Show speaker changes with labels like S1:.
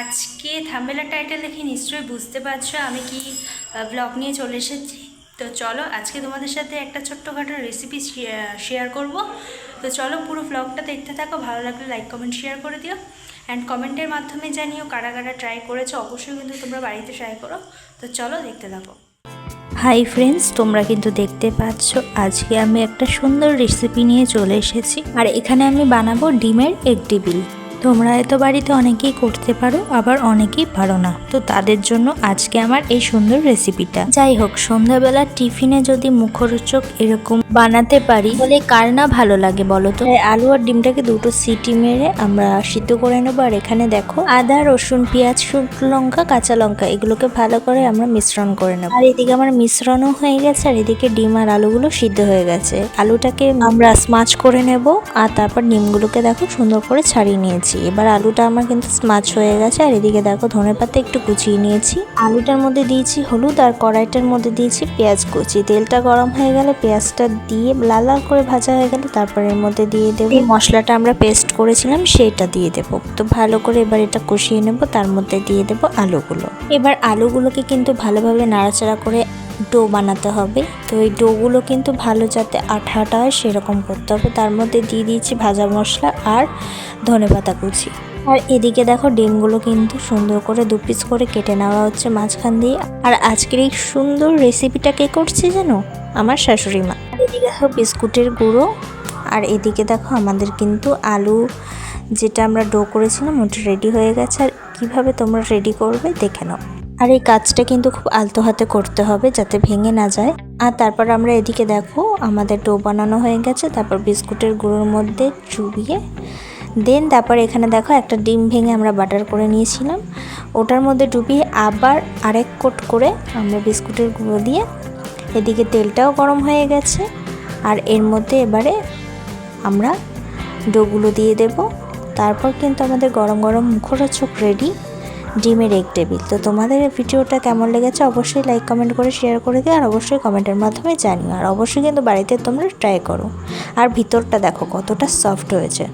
S1: আজকে থাম্বেলার টাইটেল দেখে নিশ্চয়ই বুঝতে পারছ, আমি কি ব্লগ নিয়ে চলে এসেছি? তো চলো, আজকে তোমাদের সাথে একটা ছোট্টখাটো রেসিপি শেয়ার করব। তো চলো, পুরো ব্লগটা দেখতে থাকো, ভালো লাগলে লাইক কমেন্ট শেয়ার করে দিও। অ্যান্ড কমেন্টের মাধ্যমে জানিও কারা কারা ট্রাই করেছ, অবশ্যই কিন্তু তোমরা বাড়িতে ট্রাই করো। তো চলো, দেখতে থাকো। হাই ফ্রেন্ডস তোমরা কিন্তু দেখতে পাচ্ছ, আজকে আমি একটা সুন্দর রেসিপি নিয়ে চলে এসেছি। আর এখানে আমি বানাবো ডিমের এগ টিবিল তোমরা হয়তো বাড়িতে অনেকেই করতে পারো, আবার অনেকেই পারো না। তো তাদের জন্য আজকে আমার এই সুন্দর রেসিপিটা যাই হোক সন্ধ্যাবেলা টিফিনে যদি মুখরোচক এরকম বানাতে পারি, তাহলে কার না ভালো লাগে বলো তো? আলু আর ডিমটাকে দুটো সিটি মেরে আমরা সিদ্ধ করে নেব। আর এখানে দেখো, আদা, রসুন, পেঁয়াজ, শুকনো লঙ্কা, কাঁচা লঙ্কা, এগুলোকে ভালো করে আমরা মিশ্রণ করে নেব। আর এদিকে আমার মিশ্রণও হয়ে গেছে, আর এদিকে ডিম আর আলুগুলো সিদ্ধ হয়ে গেছে। আলুটাকে আমরা স্মাচ করে নেব, আর তারপর ডিমগুলোকে দেখো সুন্দর করে ছাড়িয়ে নিয়েছি। এবার আলুটা আমার কিন্তু স্মাচ হয়ে গেছে, আর এদিকে দেখো ধনে পাতা একটু কুচিয়ে নিয়েছি। আলুটার মধ্যে দিয়েছি হলুদ আর কড়াইটার মধ্যে দিয়েছি পেঁয়াজ কুচি। তেলটা গরম হয়ে গেলে পেঁয়াজটা দিয়ে লাল লাল করে ভাজা হয়ে গেলে তারপর এর মধ্যে দিয়ে দেবো। মশলাটা আমরা পেস্ট করেছিলাম, সেইটা দিয়ে দেবো। তো ভালো করে এবার এটা কষিয়ে নেব, তার মধ্যে দিয়ে দেবো আলুগুলো। এবার আলুগুলোকে কিন্তু ভালোভাবে নাড়াচাড়া করে ডো বানাতে হবে। তো এই ডোগুলো কিন্তু ভালো যাতে আঠা আঠা হয় সেরকম করতে হবে। তার মধ্যে দিয়ে দিয়েছি ভাজা মশলা আর ধনে পাতা কুচি। আর এদিকে দেখো ডিমগুলো কিন্তু সুন্দর করে দু পিস করে কেটে নেওয়া হচ্ছে মাঝখান দিয়ে। আর আজকের এই সুন্দর রেসিপিটা কে করছে জানো? আমার শাশুড়ি মা। আর এদিকে দেখো বিস্কুটের গুঁড়ো। আর এদিকে দেখো আমাদের কিন্তু আলু যেটা আমরা ডো করেছিলাম ওটা রেডি হয়ে গেছে। আর কীভাবে তোমরা রেডি করবে দেখে নাও। আর এই কাজটা কিন্তু খুব আলতো হাতে করতে হবে যাতে ভেঙে না যায়। আর তারপর আমরা এদিকে দেখো, আমাদের ডো বানানো হয়ে গেছে। তারপর বিস্কুটের গুঁড়োর মধ্যে চুবিয়ে, দেন তারপর এখানে দেখো একটা ডিম ভেঙে আমরা বাটার করে নিয়েছিলাম। ওটার মধ্যে ডুবিয়ে আবার আরেক কোট করে আমরা বিস্কুটের গুঁড়ো দিয়ে এদিকে তেলটাও গরম হয়ে গেছে। আর এর মধ্যে এবারে আমরা ডোগুলো দিয়ে দেব। তারপর কিন্তু আমাদের গরম গরম মুখরোচক রেডি। ডিমের এগ টেবিল তো তোমাদের ভিডিওটা কেমন লেগেছে অবশ্যই লাইক কমেন্ট করে শেয়ার করে দিও আর অবশ্যই কমেন্টের মাধ্যমে জানিও। আর অবশ্যই কিন্তু বাড়িতে তোমরা ট্রাই করো। আর ভিতরটা দেখো কতটা সফট হয়েছে।